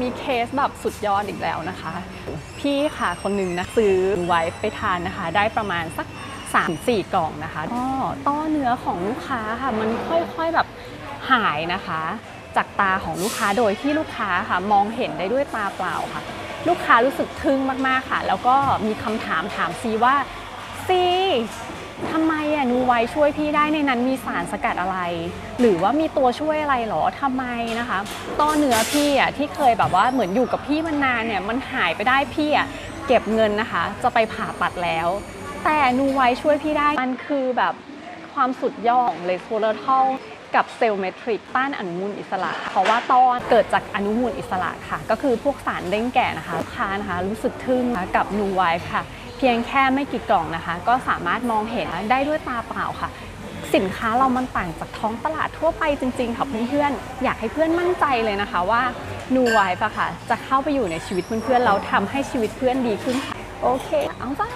มีเคสแบบสุดยอดอีกแล้วนะคะ พี่ค่ะคนหนึ่งนะซื้อไว้ไปทานนะคะ ได้ประมาณสัก 3-4 กล่องนะคะก็ต้อเนื้อของลูกค้าค่ะ มันค่อยๆแบบหายนะคะ จากตาของลูกค้าโดยที่ลูกค้าค่ะ มองเห็นได้ด้วยตาเปล่าค่ะ ลูกค้ารู้สึกทึ่งมากๆค่ะ แล้วก็มีคำถามถามซีว่าซี นูไวช่วยพี่ได้ในนั้นมีสารสกัดอะไร หรือว่ามีตัวช่วยอะไรหรอทำไมนะคะต้อเนื้อพี่อะที่เคยแบบว่าเหมือนอยู่กับพี่มานานเนี่ยมันหายไปได้พี่อะเก็บเงินนะคะ จะไปผ่าตัดแล้ว แต่นูไวช่วยพี่ได้มันคือแบบความสุดยอดของเลสโพลทอลกับเซลล์เมทริกต้านอนุมูลอิสระ เพราะว่าต้อนเกิดจากอนุมูลอิสระค่ะ ก็คือพวกสารเด้งแก่นะคะลูกค้านะคะ รู้สึกทึ่งกับนูไวค่ะ พียงแค่ไม่กี่กล่องนะคะ ก็สามารถมองเห็นได้ด้วยตาเปล่าค่ะ สินค้าเรามันต่างจากท้องตลาดทั่วไปจริง ๆ ค่ะเพื่อนๆอยากให้เพื่อนมั่นใจเลยนะคะว่านูไวปะค่ะ จะเข้าไปอยู่ในชีวิตเพื่อนๆเราทำให้ชีวิตเพื่อนดีขึ้นค่ะ โอเค เอาจ้า